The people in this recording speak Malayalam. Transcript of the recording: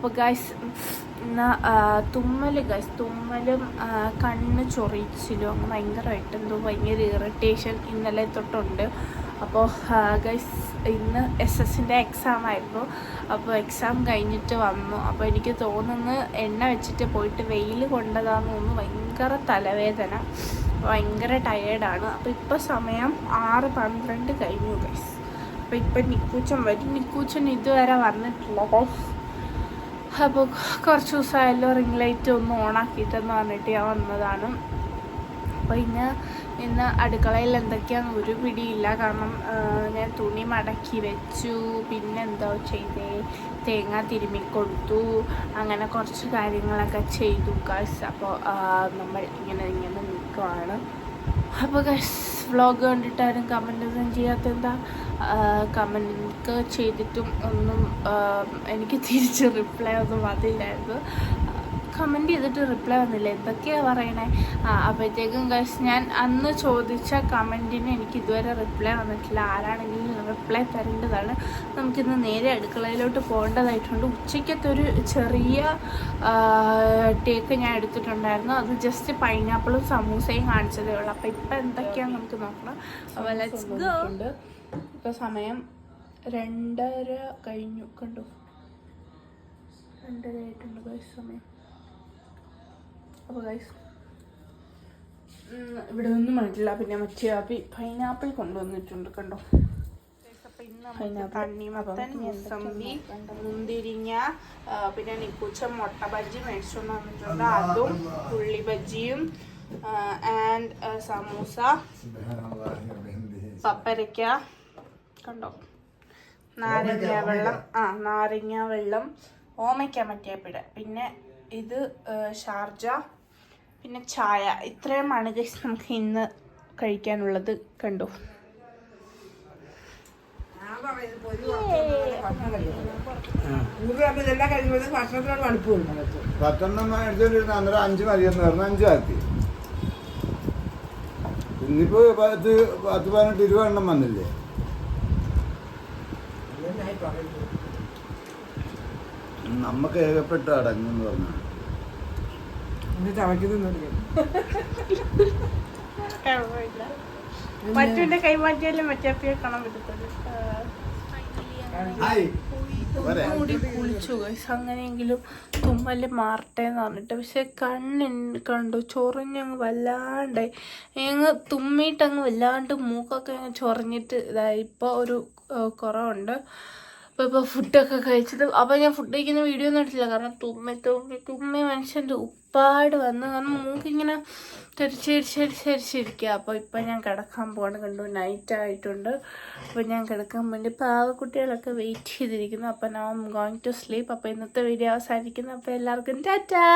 അപ്പോൾ ഗൈസ് ഇന്ന് തുമ്മൽ ഗൈസ് തുമ്മലും കണ്ണ് ചൊറിച്ചിലും അങ്ങ് ഭയങ്കരമായിട്ട് എന്തോ ഭയങ്കര ഇറിറ്റേഷൻ ഇന്നലെ തൊട്ടുണ്ട്. അപ്പോൾ ഗൈസ് ഇന്ന് എസ് എസിന്റെ എക്സാം ആയിരുന്നു. അപ്പോൾ എക്സാം കഴിഞ്ഞിട്ട് വന്നു. അപ്പോൾ എനിക്ക് തോന്നുന്നു എണ്ണ വെച്ചിട്ട് പോയിട്ട് വെയിൽ കൊണ്ടതാന്ന് തോന്നുന്നു. ഭയങ്കര തലവേദന. ഭയങ്കര ടയേർഡാണ് അപ്പോൾ ഇപ്പോൾ സമയം ആറ് പന്ത്രണ്ട് കഴിഞ്ഞു ഗൈസ് അപ്പോൾ ഇപ്പം നിക്കൂച്ചൻ വരും. നിക്കൂച്ചൻ ഇതുവരെ വന്നിട്ടുള്ളൂ അപ്പോൾ കുറച്ച് ദിവസമായാലും റിംഗ് ലൈറ്റ് ഒന്ന് ഓണാക്കിയിട്ടെന്ന് പറഞ്ഞിട്ട് ഞാൻ വന്നതാണ്. അപ്പോൾ ഇന്ന് ഇന്ന് അടുക്കളയിൽ എന്തൊക്കെയാണെന്ന് ഒരു പിടിയില്ല. കാരണം ഞാൻ തുണി മടക്കി വെച്ചു. പിന്നെ എന്തോ ചെയ്തേ? തേങ്ങ തിരുമ്മി കൊടുത്തു. അങ്ങനെ കുറച്ച് കാര്യങ്ങളൊക്കെ ചെയ്തു ഗൈസ് അപ്പോൾ നമ്മൾ ഇങ്ങനെ ഇങ്ങനെ നിൽക്കുവാണ്. അപ്പോൾ ഗൈസ് വ്ളോഗ് കണ്ടിട്ടാരും കമന്റ് ഒന്നും ചെയ്യാത്ത എന്താ കമന്റ് ചെയ്തിട്ടും ഒന്നും എനിക്ക് തിരിച്ച് റിപ്ലൈ ഒന്നും വന്നില്ലായിരുന്നു. കമന്റ് ചെയ്തിട്ട് റിപ്ലൈ വന്നില്ല? എന്തൊക്കെയാണ് പറയണേ. ആ അപ്പോഴത്തേക്കും ഗൈസ് ഞാൻ അന്ന് ചോദിച്ച കമന്റിന് എനിക്ക് ഇതുവരെ റിപ്ലൈ വന്നിട്ടില്ല. ആരാണെങ്കിലും റിപ്ലൈ തരേണ്ടതാണ്. നമുക്കിന്ന് നേരെ അടുക്കളയിലോട്ട് പോകേണ്ടതായിട്ടുണ്ട്. ഉച്ചയ്ക്കത്തെ ഒരു ചെറിയ ടേക്ക് ഞാൻ എടുത്തിട്ടുണ്ടായിരുന്നു. അത് ജസ്റ്റ് പൈനാപ്പിളും സമൂസയും കാണിച്ചതേ ഉള്ളൂ. അപ്പോൾ ഇപ്പം എന്തൊക്കെയാണ് നമുക്ക് നോക്കണം. അപ്പോൾ ലെറ്റ്സ് ഗോ ഇപ്പോൾ സമയം രണ്ടര കഴിഞ്ഞു. കണ്ടു? രണ്ടര ആയിട്ടുണ്ട് സമയം. അപ്പോൾ ഗൈസ് ഇവിടെ ഒന്നും മണിട്ടില്ല പിന്നെ മറ്റേ അപ്പി പൈനാപ്പിൾ കൊണ്ടുവന്നിട്ടുണ്ട് കണ്ടോ? തണ്ണിമത്തൻ മുസമ്പി മുന്തിരിങ്ങ പിന്നെ നിക്കൂച്ച മുട്ട ബജ്ജി മേടിച്ചുകൊണ്ട് വന്നിട്ടുണ്ട്. അതും ഉള്ളി ബജ്ജിയും ആൻഡ് സമൂസ പപ്പരയ്ക്ക കണ്ടോ? നാരങ്ങ വെള്ളം ആ നാരങ്ങ വെള്ളം ഓമയ്ക്ക മറ്റേപ്പിട പിന്നെ ഇത് ഷാർജ പിന്നെ ചായ. ഇത്രയുമാണ് ഗൈസ് നമുക്ക് ഇന്ന് കഴിക്കാനുള്ളത്. കണ്ടു? അന്നേരം അഞ്ച് മതിയെന്ന് പറഞ്ഞു അഞ്ചാക്കി ഇന്നിപ്പോ പത്ത് പത്ത് പതിനെട്ട് ഇരുപതെണ്ണം വന്നില്ലേ? നമുക്ക് ഏകപ്പെട്ട അടങ്ങുന്ന് പറഞ്ഞു ഇത് ചവയ്ക്കുന്നുണ്ട് മറ്റുവിന്റെ കൈമാറ്റിയാലും മറ്റേ കാണാൻ പറ്റത്തുള്ളൂ. ഹായ്. പോരെ? കൂടി കുളിച്ചു guys. അങ്ങനെയെങ്കിലും തുമ്മൽ മാറട്ടെ എന്ന് പറഞ്ഞിട്ട്. പക്ഷെ കണ്ണിന് കണ്ടു ചൊറിഞ്ഞങ്ങ് വല്ലാണ്ടായി. അങ്ങ് തുമ്മിയിട്ടങ്ങ് വല്ലാണ്ട് മൂക്കൊക്കെ അങ്ങ് ചൊറിഞ്ഞിട്ട് ഇതായി ഇപ്പോൾ ഒരു കുറവുണ്ട്. അപ്പോൾ ഇപ്പോൾ ഫുഡൊക്കെ കഴിച്ചത് അപ്പോൾ ഞാൻ ഫുഡ് കഴിക്കുന്ന വീഡിയോ ഒന്നും ഇട്ടില്ല കാരണം തുമ്മി തുമ്മി തുമ്മി മനുഷ്യന്റെ ഉപ്പാട് വന്ന് കാരണം മൂക്കിങ്ങനെ തിരിച്ചരിച്ചരിച്ചരിച്ചിരിക്കുക അപ്പോൾ ഇപ്പം ഞാൻ കിടക്കാൻ പോകണം കണ്ടു നൈറ്റ് ആയിട്ടുണ്ട്. അപ്പോൾ ഞാൻ കിടക്കാൻ വേണ്ടി പാവക്കുട്ടികളൊക്കെ വെയിറ്റ് ചെയ്തിരിക്കുന്നു. അപ്പോൾ ഞാൻ ഗോയിങ് ടു സ്ലീപ്പ് അപ്പോൾ ഇന്നത്തെ വീഡിയോ അവസാനിക്കുന്നു. അപ്പോൾ എല്ലാവർക്കും ടാറ്റാ!